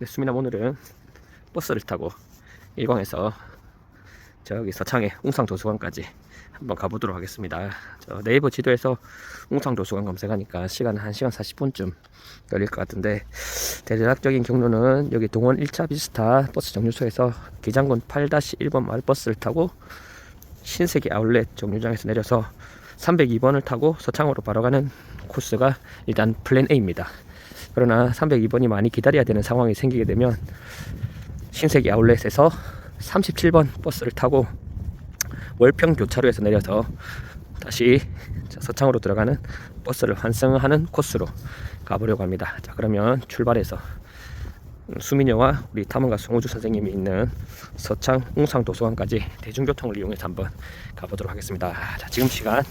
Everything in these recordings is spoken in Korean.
네, 수미남 오늘은 버스를 타고 일광에서 저기 서창의 웅상도서관까지 한번 가보도록 하겠습니다. 저 네이버 지도에서 웅상도서관 검색하니까 시간 1시간 40분쯤 걸릴 것 같은데 대략적인 경로는 여기 동원 1차 비스타 버스 정류소에서 기장군 8-1번 마을버스를 타고 신세계 아울렛 정류장에서 내려서 302번을 타고 서창으로 바로 가는 코스가 일단 플랜 A입니다. 그러나 302번이 많이 기다려야 되는 상황이 생기게 되면 신세계 아울렛에서 37번 버스를 타고 월평 교차로에서 내려서 다시 서창으로 들어가는 버스를 환승하는 코스로 가보려고 합니다. 자 그러면 출발해서 수민여와 우리 탐험가 송우주 선생님이 있는 서창 웅상 도서관까지 대중교통을 이용해서 한번 가보도록 하겠습니다. 자 지금 시간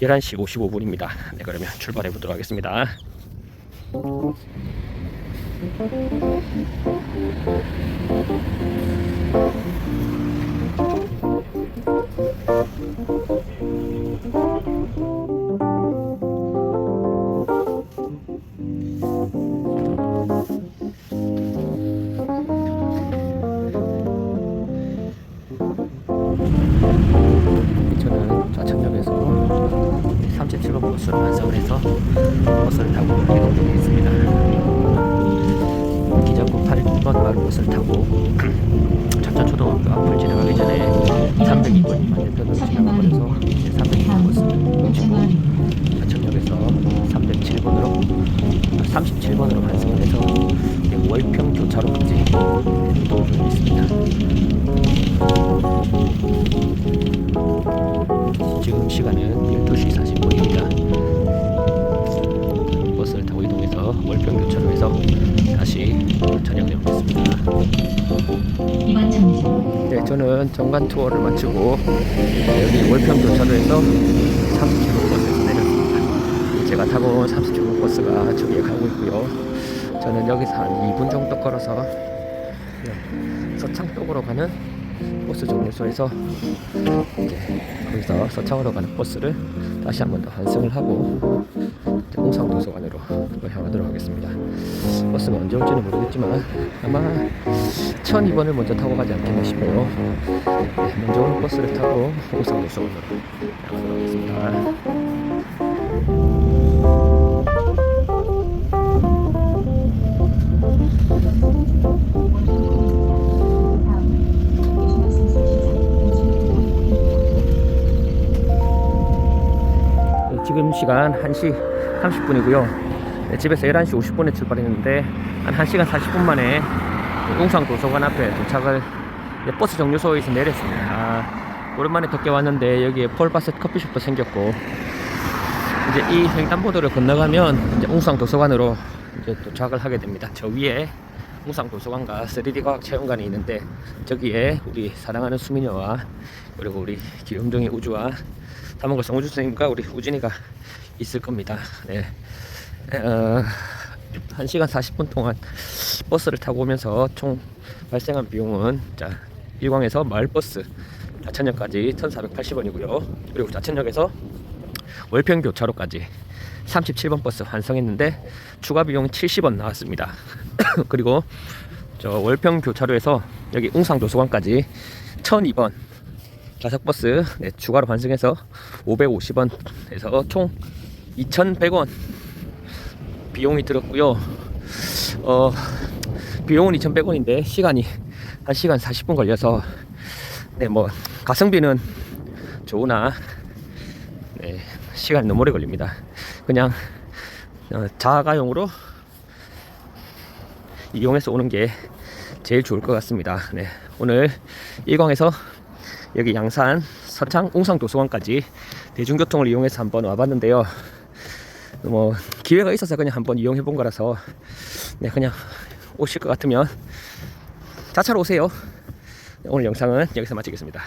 11시 55분입니다. 네, 그러면 출발해 보도록 하겠습니다. 37번 버스를 완성을 해서 버스를 타고 이동 중에 있습니다. 기장군 8번 마을 버스를 타고 첨천초등학교 앞을 지나가기 전에 302번이 만년편으로 지나가버려서 이제 302번 버스를 놓치고 좌천역에서 307번으로 37번으로 완성을 해서 월평 교차로까지 이동 중에 있습니다. 지금 시간은 교차로에서 다시 저녁에 오겠습니다. 이번 정류소 네, 저는 정관 투어를 마치고 여기 월평 교차로에서 37번 버스에서 내렸습니다. 제가 타고 온 37번 버스가 저기에 가고 있고요. 저는 여기서 한 2분 정도 걸어서 네, 서창 쪽으로 가는 버스 정류소에서 이제 거기서 서창으로 가는 버스를 다시 한 번 더 환승을 하고 이제 웅상도서관으로 또 향하도록 하겠습니다. 버스가 언제 올지는 모르겠지만 아마 1002번을 먼저 타고 가지 않겠나 싶어요. 네, 먼저 버스를 타고 웅상도서관으로 향하도록 하겠습니다. 지금 시간 1시 30분이고요. 집에서 11시 50분에 출발했는데 한 1시간 40분 만에 웅상 도서관 앞에 도착을 버스 정류소에서 내렸습니다. 아, 오랜만에 덕게 왔는데 여기에 폴바셋 커피숍도 생겼고 이제 이 횡단보도를 건너가면 이제 웅상 도서관으로 이제 도착을 하게 됩니다. 저 위에 웅상 도서관과 3D 과학 체험관이 있는데 저기에 우리 사랑하는 수민여와 그리고 우리 기름종의 우주와 담원과 성우주 선생님과 우리 우진이가 있을 겁니다. 네. 어, 1시간 40분 동안 버스를 타고 오면서 총 발생한 비용은 자, 일광에서 마을버스 좌천역까지 1,480원이고요. 그리고 좌천역에서 월평 교차로까지 37번 버스 완성했는데 추가 비용이 70원 나왔습니다. 그리고 저 월평 교차로에서 여기 웅상 도서관까지 1,002번 좌석 버스 네, 추가로 환승해서 550원에서 총 2,100원 비용이 들었고요. 어, 비용은 2,100원인데 시간이 1시간 40분 걸려서 네, 뭐 가성비는 좋으나 네, 시간이 너무 오래 걸립니다. 그냥 어, 자가용으로 이용해서 오는 게 제일 좋을 것 같습니다. 네, 오늘 일광에서 여기 양산 서창 웅상 도서관까지 대중교통을 이용해서 한번 와봤는데요. 뭐 기회가 있어서 그냥 한번 이용해 본 거라서 네 그냥 오실 것 같으면 자차로 오세요. 네, 오늘 영상은 여기서 마치겠습니다.